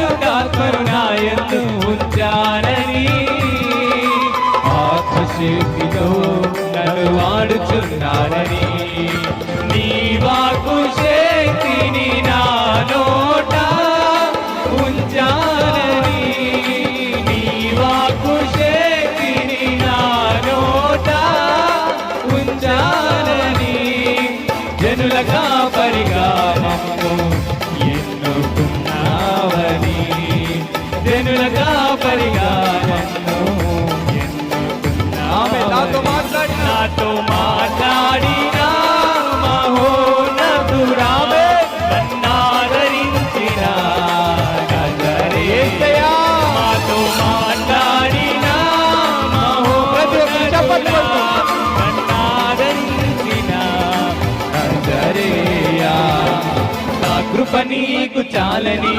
పరిశుద్ధాత్మను ఉంచానని ఆత్మశక్తితో నన్ను వాడుచున్నానని నీ వాకు శక్తిని నా నోట ఉంచానని నీ వాకు శక్తిని నా నోట ఉంచానని జనుల జనుల కాపరిగా ఆమె నాతో మాట్లాడిన? నాతో మాట్లాడిన మహోన్నతురామే నన్నాదరించిన. నా కృప నీకు చాలని